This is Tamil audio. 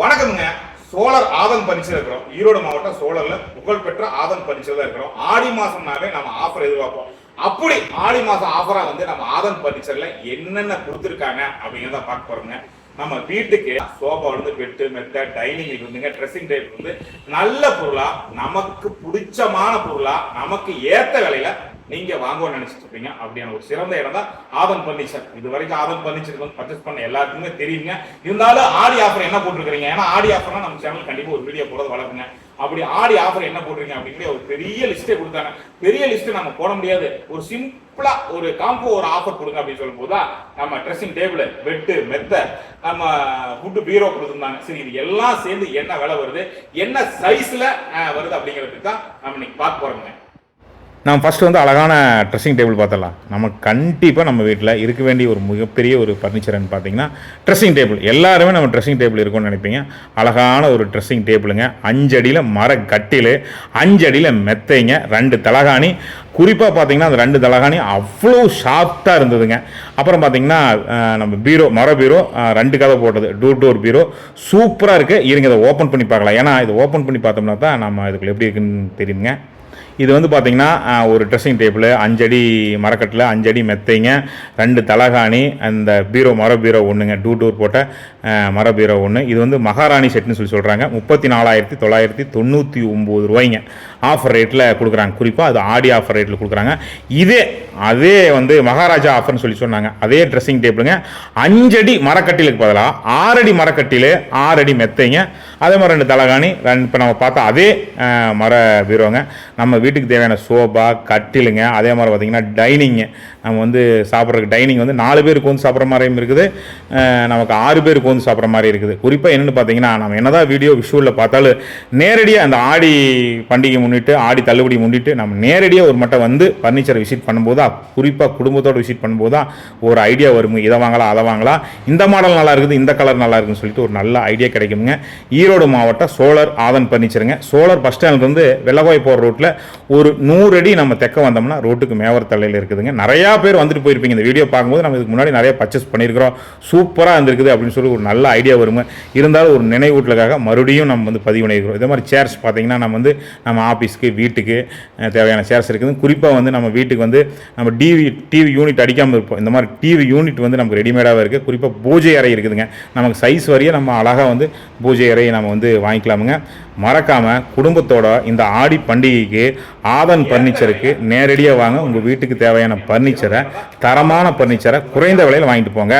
வணக்கம்ங்க. சோழர் ஆதன் பரிசல் இருக்கிறோம். ஈரோடு மாவட்டம் சோழர்ல புகழ்பெற்ற ஆதன் பரிசல் தான் இருக்கிறோம். ஆடி மாசம்னாவே நம்ம ஆஃபர் எதிர்பார்ப்போம். அப்படி ஆடி மாசம் ஆஃபரா வந்து நம்ம ஆதன் பரிசல்ல என்னென்ன கொடுத்துருக்காங்க அப்படிங்கிறத பார்க்க போறோங்க. நம்ம வீட்டுக்கு சோஃபா இருந்து பெட்டு மெத்த டைனிங் இருந்துங்க ட்ரெஸ்ஸிங் டேபிள் வந்து நல்ல பொருளா நமக்கு பிடிச்சமான பொருளா நமக்கு ஏத்த விலையில நீங்க வாங்கணும்னு நினைச்சிட்டு இருப்பீங்க. அப்படியான ஒரு சிறந்த இடம் தான் ஆதன் பர்னிச்சர். இது வரைக்கும் ஆதன் பர்னிச்சர் வந்து பர்ச்சேஸ் பண்ண எல்லாருக்குமே தெரியுங்க. இருந்தாலும் ஆடி ஆஃபர் என்ன போட்டிருக்கீங்க ஏன்னா ஆடி ஆஃபர்னா நம்ம சேனல் கண்டிப்பா ஒரு வீடியோ போறது வளருங்க. அப்படி ஆடி ஆஃபர் என்ன போட்டிருக்கீங்க அப்படிங்கிற ஒரு பெரிய லிஸ்ட்டே கொடுத்தாங்க. பெரிய லிஸ்ட் நம்ம போட முடியாது. ஒரு சிம்பிளா ஒரு காம்போ ஒரு ஆஃபர் கொடுங்க அப்படின்னு சொல்லும் போது நம்ம ட்ரெஸ்ஸிங் டேபிள் பெட்டு மெத்த நம்ம ஃபுட்டு பீரோ கொடுத்துருந்தாங்க. சரி இது எல்லாம் சேர்ந்து என்ன விலை வருது? என்ன சைஸ்ல வருது அப்படிங்கிறதுக்கு தான் நம்ம இன்னைக்கு பார்க்க போறோங்க நம்ம ஃபஸ்ட்டு வந்து அழகான ட்ரெஸ்ஸிங் டேபிள் பார்த்துடலாம். நம்ம கண்டிப்பாக நம்ம வீட்டில் இருக்க வேண்டிய ஒரு மிகப்பெரிய ஒரு ஃபர்னிச்சர்னு பார்த்தீங்கன்னா ட்ரெஸ்ஸிங் டேபிள் எல்லாருமே நம்ம ட்ரெஸ்ஸிங் டேபிள் இருக்கும்னு நினைப்பீங்க. அழகான ஒரு ட்ரெஸ்ஸிங் டேபிளுங்க அஞ்சடியில் மர கட்டில் அஞ்சடியில் மெத்தைங்க ரெண்டு தலகாணி. குறிப்பாக பார்த்தீங்கன்னா அந்த ரெண்டு தலகாணி அவ்வளோ ஷார்ப்டாக இருந்ததுங்க. அப்புறம் பார்த்தீங்கன்னா நம்ம பீரோ மர பீரோ ரெண்டு கதை போட்டது டோர் டோர் பீரோ. சூப்பராக இருக்குது இருங்க இதை ஓப்பன் பண்ணி பார்க்கலாம். ஏன்னா இது ஓப்பன் பண்ணி பார்த்தோம்னா தான் நம்ம இதுக்குள்ள எப்படி இருக்குன்னு தெரியுங்க இது வந்து பார்த்திங்கன்னா ஒரு ட்ரெஸ்ஸிங் டேபிள் அஞ்சடி மரக்கட்டில் அஞ்சடி மெத்தைங்க ரெண்டு தலகாணி அந்த பீரோ மர பீரோ ஒன்றுங்க டூ டூர் போட்ட மர பீரோ ஒன்று இது வந்து மகாராணி செட்னு சொல்லி சொல்கிறாங்க முப்பத்தி நாலாயிரத்தி தொள்ளாயிரத்தி தொண்ணூற்றி ஒம்பது ரூபாய்ங்க. ஆஃபர் ரேட்டில் கொடுக்குறாங்க. குறிப்பாக அது ஆடி ஆஃபர் ரேட்டில் கொடுக்குறாங்க. இதே அதே வந்து மகாராஜா ஆஃபர்னு சொல்லி சொன்னாங்க. அதே ட்ரெஸ்ஸிங் டேபிளுங்க அஞ்சடி மரக்கட்டிலுக்கு பதிலாக ஆறடி மரக்கட்டில் ஆறடி மெத்தைங்க. அதே மாதிரி ரெண்டு தலகாணி ரெண்டு இப்போ நம்ம பார்த்தா அதே மர பீரோங்க. நம்ம வீட்டுக்கு தேவையான சோபா கட்டிலுங்க அதே மாதிரி பார்த்தீங்கன்னா டைனிங்கு நம்ம வந்து சாப்பிட்றதுக்கு டைனிங் வந்து நாலு பேருக்கு வந்து சாப்பிட்ற மாதிரியும் இருக்குது. நமக்கு ஆறு பேருக்கு வந்து சாப்பிட்ற மாதிரி இருக்குது. குறிப்பாக என்னென்னு பார்த்தீங்கன்னா நம்ம என்னதான் வீடியோ விஷுவலில் பார்த்தாலும் நேரடியாக அந்த ஆடி பண்டிகை முன்னிட்டு ஆடி தள்ளுபடி முன்னிட்டு நம்ம நேரடியாக ஒரு மட்டும் வந்து ஃபர்னிச்சரை விசிட் பண்ணும்போது தான் குறிப்பாக குடும்பத்தோடு விசிட் பண்ணும்போது தான் ஒரு ஐடியா வருங்க. இதை வாங்கலாம் அதை வாங்கலாம். இந்த மாடல் நல்லா இருக்குது இந்த கலர் நல்லா இருக்குன்னு சொல்லிட்டு ஒரு நல்ல ஐடியா கிடைக்குங்க. ஈரோடு மாவட்டம் சோழர் ஆதன் ஃபர்னிச்சருங்க சோழர் பஸ் ஸ்டாண்ட்லேருந்து வெள்ளகோய் போகிற ரோட்டில் ஒரு நூறு அடி நம்ம தெக்க வந்தோம்னா ரோட்டுக்கு மேவர் தலையில் இருக்குதுங்க. நிறையா பேர் வந்துட்டு போயிருப்பீங்க. இந்த வீடியோ பார்க்கும்போது நம்ம இதுக்கு முன்னாடி நிறைய பர்ச்சேஸ் பண்ணியிருக்கிறோம். சூப்பராக இருந்திருக்குது அப்படின்னு சொல்லி ஒரு நல்ல ஐடியா வருங்க. இருந்தாலும் ஒரு நினைவூட்டலுக்காக மறுபடியும் நம்ம வந்து பதிவு பண்ணியிருக்கிறோம். இதே மாதிரி சேர்ஸ் பார்த்தீங்கன்னா நம்ம வந்து நம்ம ஆஃபீஸ்க்கு வீட்டுக்கு தேவையான சேர்ஸ் இருக்குது. குறிப்பாக வந்து நம்ம வீட்டுக்கு வந்து நம்ம டிவி டிவி யூனிட் அடிக்காமல் இருப்போம். இந்த மாதிரி டிவி யூனிட் வந்து நமக்கு ரெடிமேடாக இருக்குது குறிப்பாக பூஜை அறை இருக்குதுங்க. நமக்கு சைஸ் வரைய நம்ம அழகாக வந்து பூஜை அறையை நம்ம வந்து வாங்கிக்கலாமுங்க. மறக்காமல் குடும்பத்தோட இந்த ஆடி பண்டிகைக்கு ஆதன் பர்னிச்சருக்கு நேரடியாக வாங்க உங்கள் வீட்டுக்கு தேவையான பர்னிச்சரை தரமான பர்னிச்சரை குறைந்த விலையில் வாங்கிட்டு போங்க.